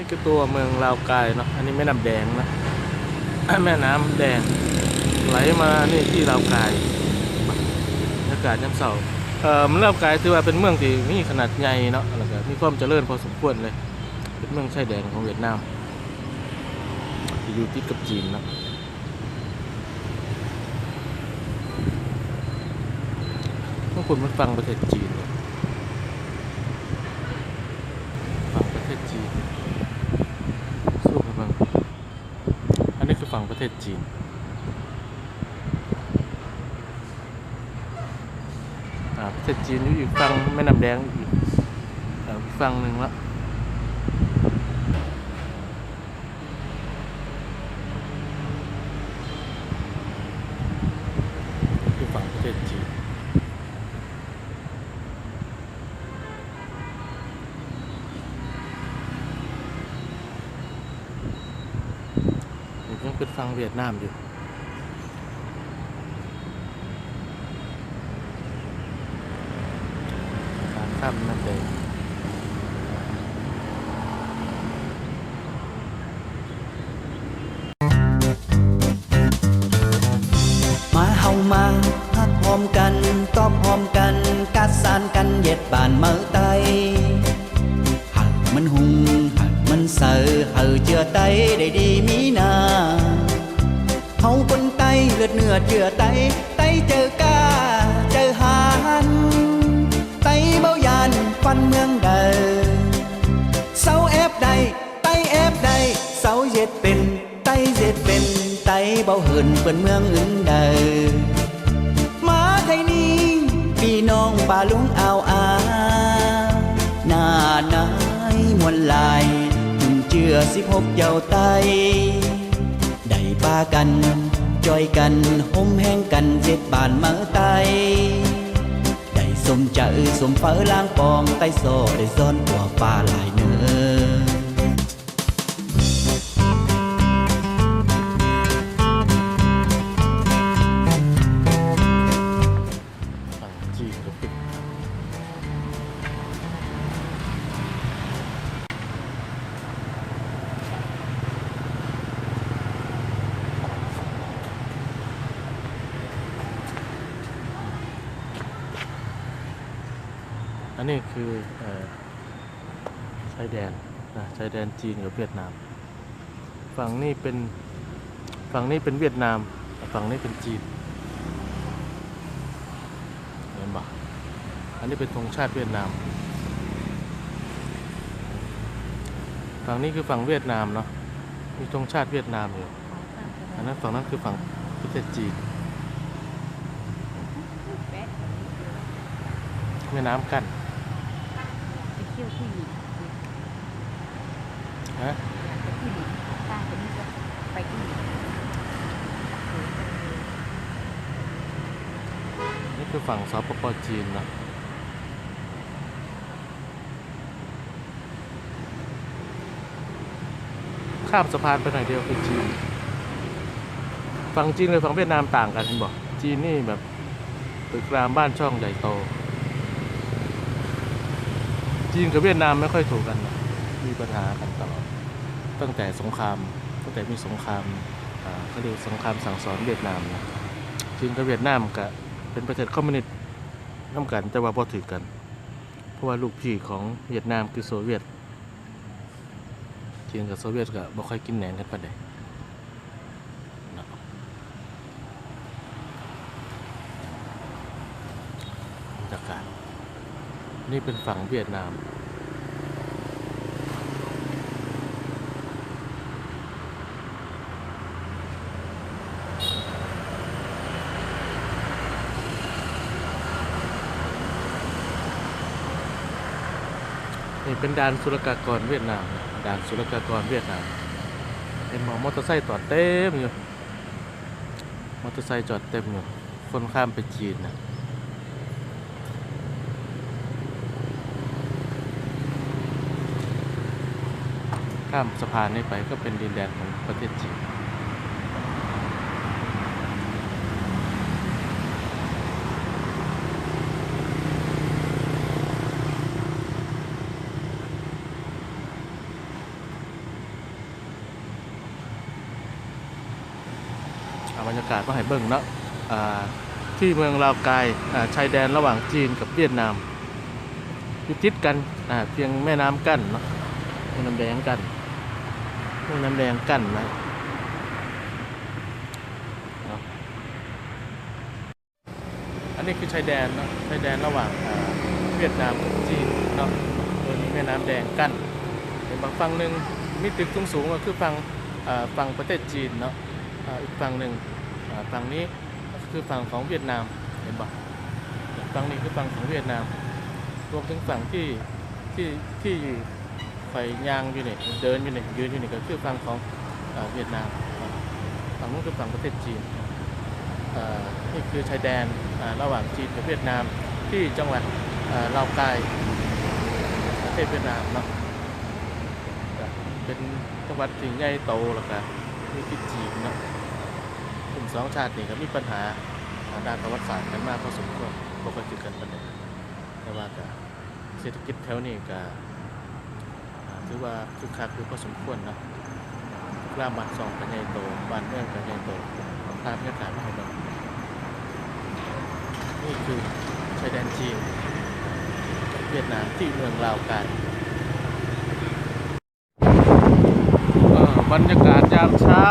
นี่คือตัวเมืองลาวกายเนาะอันนี้แม่น้ำแดงนะแม่น้ำแดงไหลมานี่ที่ลาวกายบรรยากาศย่ำเสาเอ่อมลาวกายถือว่าเป็นเมืองที่มีขนาดใหญ่เนาะแล้วก็มีความเจริญพอสมควรเลย เป็นเมืองชายแดนของเวียดนามอยู่ติดกับจีนนาะบางคนมันฟังประเทศจีนเนี่ยฟังประเทศจีนสู้กันบ้าง อันนี้คืองประเทศจีน ประเทศจีนอยู่อีกฝั่งแม่น้ำแดงอีกอ่าอีกฝั่งหนึ่งละคือฝั่งประเทศจีน นี่ยังเป็นฝั่งเวียดนามอยู่ทางข้ามนั่นเองมาเฮามาฮักพร้อมกันตอบพร้อมกันกัดสานกันเย็ดบานเมื่อไตหักมันหุงหักมันเสือเฮาเจือไตได้ดีมีนา เฮาคนไตเลือดเนื้อเจือไต ไตเจอกาเจอหานไตเบายานฟันเมืองเดิเสาแอบใดไตแอบใดเสาเย็ดเป็น ไตเย็ดเป็น ไตเบาเหินเปิ้นเมืองอื่นเดิมาไทยนี้พี่น้องป่าลุงเอาอาหน้านายมวนลายจุ่มเจือสิบหกเยาวไต ปากันจอยกันห่มแห้งกันเจ็ดบานเมื่อไตได้สมใจสมเฟ้อล้างปองไต้โซได้ซ่อนตัวป่าหลายเนื้อ อันนี้คือชายแดนนะชายแดนจีนกับเวียดนาม ฝั่งนี้เป็นฝั่งนี้เป็นเวียดนาม ฝั่งนี้เป็นจีนเห็นปะอันนี้เป็นธงชาติเวียดนาม ฝั่งนี้คือฝั่งเวียดนามเนาะมีธงชาติเวียดนามอยู่อันนั้นฝั่งนั้นคือฝั่งประเทศจีนแม่น้ำกัน ที่ยวผู้หญิงฮะไปผู้หญิงป้าคนนี้ก็ไปผู้หญิงนี่คือฝั่งสปปจีนนะข้ามสะพานไปหน่อยเดียวคือจีน ฝั่งจีนกับฝั่งเวียดนามต่างกันเห็นบอกจีนนี่แบบตึกรามบ้านช่องใหญ่โต จีนกับเวียดนามไม่ค่อยถูกกัน มีปัญหากันตลอดตั้งแต่สงครามตั้งแต่มีสงครามเขาเรียกสงครามสั่งสอนเวียดนามนะจีนกับเวียดนามก็เป็นประเทศคอมมิวนิสต์น้ำกันแต่ว่าพอถือกัน เพราะว่าลูกพี่ของเวียดนามคือโซเวียตจีนกับโซเวียตก็บ่ค่อยกินแหนงกันปานใดเนาะบรรยากาศ นี่เป็นฝั่งเวียดนาม นี่เป็นด่านสุลกากรเวียดนาม ด่านสุลกากรเวียดนามเห็นหมอมอเตอร์ไซค์จอดเต็มอยู่ มอเตอร์ไซค์จอดเต็มอยู่ คนข้ามไปจีนนะ ข้ามสะพานนี้ไปก็เป็นดินแดนของประเทศจีนบรรยากาศก็ให้เบิ่งเนาะที่เมืองลาวกายชายแดนระหว่างจีนกับเวียดนามอยู่ติดกันเพียงแม่น้ำกั้นเนาะแม่น้ำแดงกั้น ม่น้ำแดงกั้นนะเนาะอันนี้คือชายแดนเนาะชายแดนระหว่างเวียดนามกับจีนเนาะโดยมีแม่น้ำแดงกั้นในบางฝั่งหนึ่งมีตึกสูงๆก็คือฝั่งฝั่งประเทศจีนเนาะอีกฝั่งหนึ่งฝั่งนี้คือฝั่งของเวียดนามเห็นปะฝั่งนี้คือฝั่งของเวียดนามรวมถึงฝั่งที่ที่ที่ ไฟย่างอยู่นี่เดินอยู่นี่ยยืนอยู่นี่ก็คือฝั่งของเวียดนามฝั่งนู้นคือฝั่งประเทศจีนนี่คือชายแดนระหว่างจีนกับเวียดนามที่จังหวัดลาวกายประเทศเวียดนามเนาะเป็นจังหวัดที่ใหญ่โตแล้วก็มีติดจีนเนาะกลุ่มสองชาตินี่ก็มีปัญหาด้านประวัติศาสตร์กันมากพอสมควรปกติกันปานใดแต่ว่าก็เศรษฐกิจแถวนี้ก็ ถือว่าคึกคักอยู่พอสมควรนะกล้าบัดสองกันใหญ่โตบานเมืองกันใหญ่โตตามบรรยากาศมาให้เรานี่คือชายแดนจีนกับเวียดนามที่เมืองลาวกายเอ่อบรรยากาศยามเช้า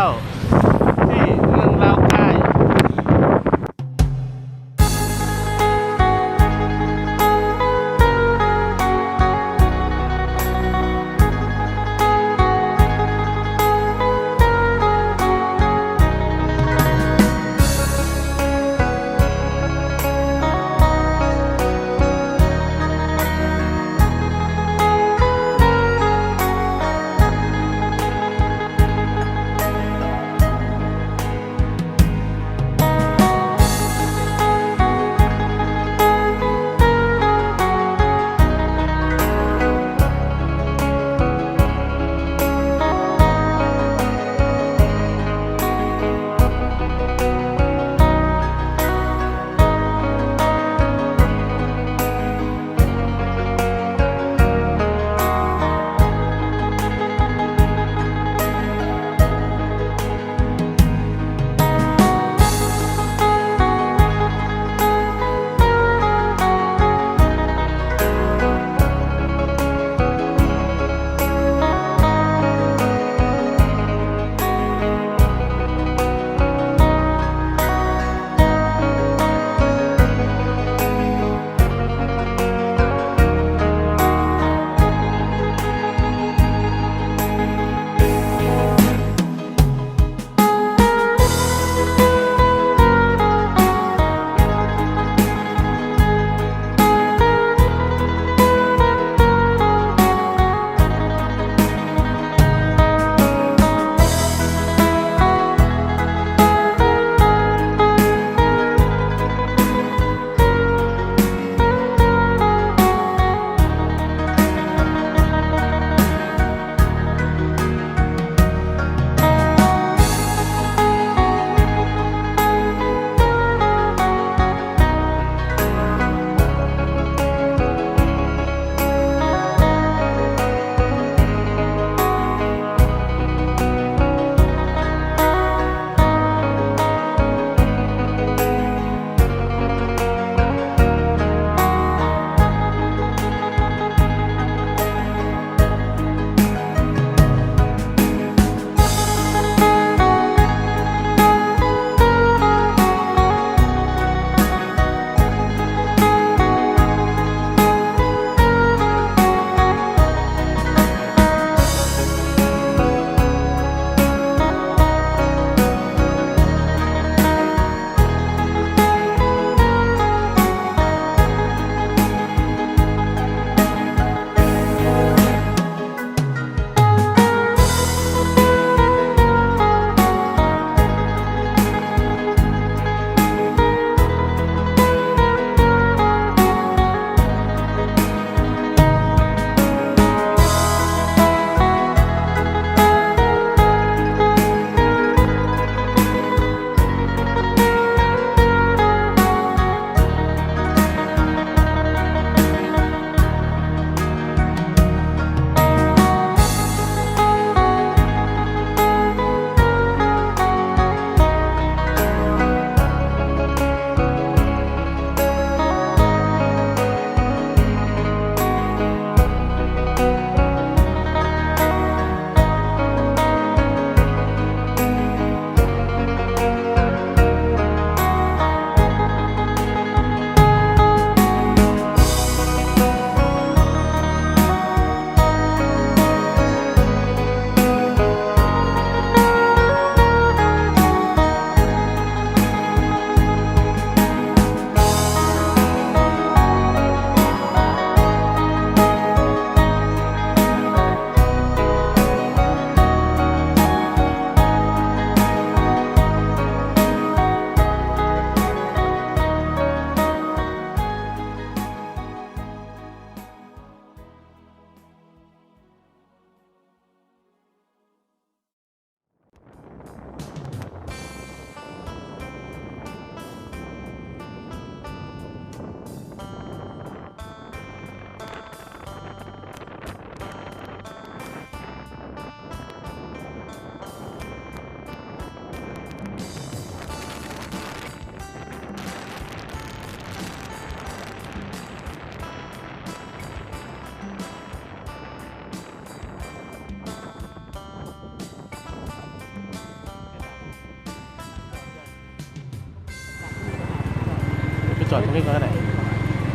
จอดตรงนี้ก่อนก็ได้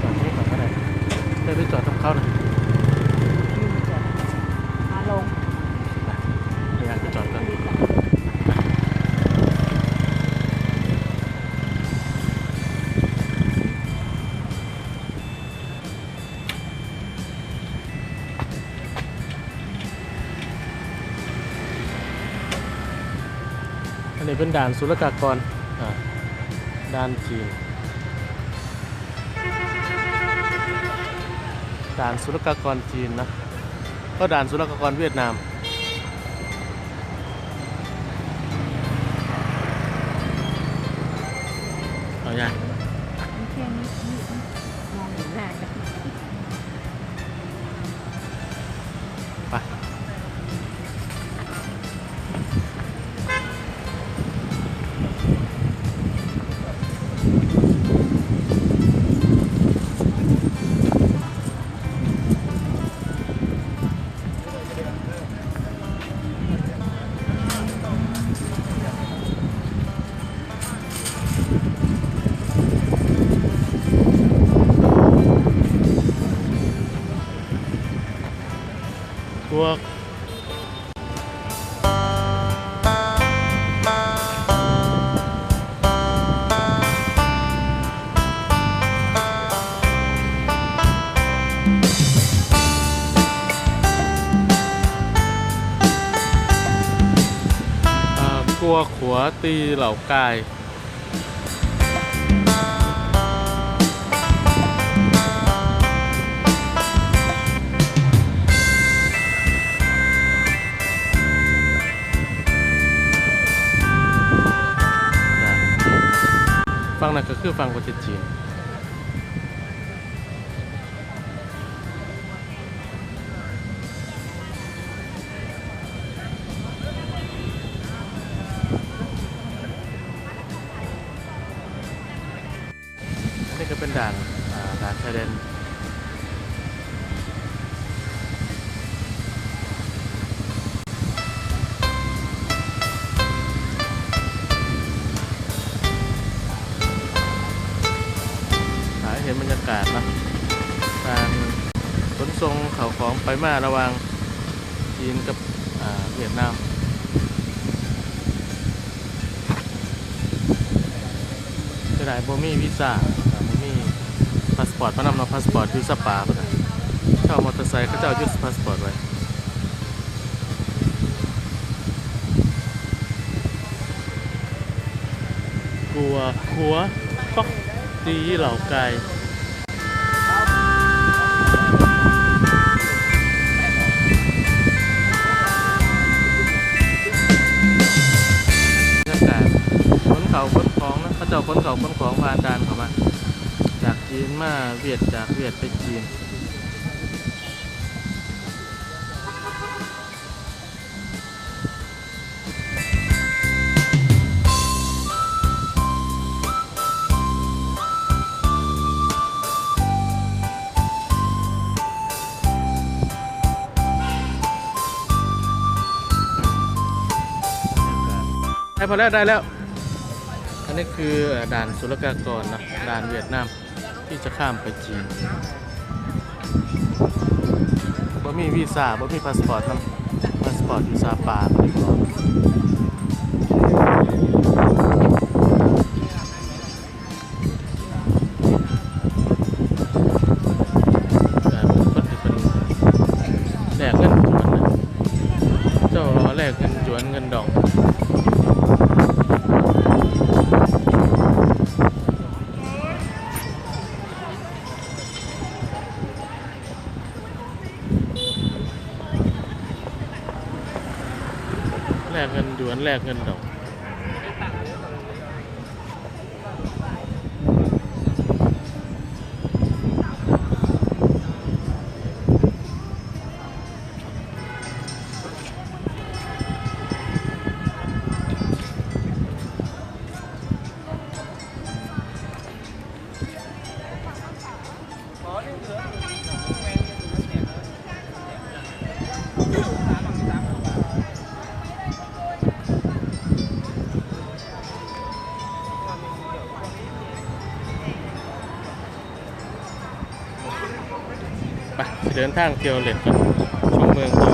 จอดตรงนี้ก่อนก็ได้ได้ไปจอดตรงเขาหน่อยยืนจอดมาลงพยายามไปจอดกันอันนี้เป็นด่านศุลกากรอ่าด่านจีน ด่านศุลกากรจีนนะ ก็ด่านศุลกากรเวียดนาม เอาให วขัวตีเหล่ากาย ฟังนั่นก็คือฟังประเทศจีน เห็นบรรยากาศนะการขนส่งเข่าของไปมาระหว่างจีนกับเวียดนามจะได้บ่มีวีซ่าอ่าบ่มีพาสปอร์ตมานำเนาะพาสปอร์ตยูสปาขนะเช่ามอเตอร์ไซค์เขาเจ้ายึดพาสปอร์ตไว้กลัวขัวป๊อกตีเหล่าไก่ จ้าขนเขาขนของผ่านด่านเข้ามา จากจีนมาเวียดจากเวียดไปจีนได้พอแล้วได้แล้ว นนี้คือด่านศุลกากรนะด่านเวียดนามที่จะข้ามไปจีนบ่มีวีซ่าบ่มีพาสปอร์ตนะพาสปอร์ตอยู่ซาปา แลกเงินดอก เดินทางเที่ยวเล่นกันชมเมืองต่อครับ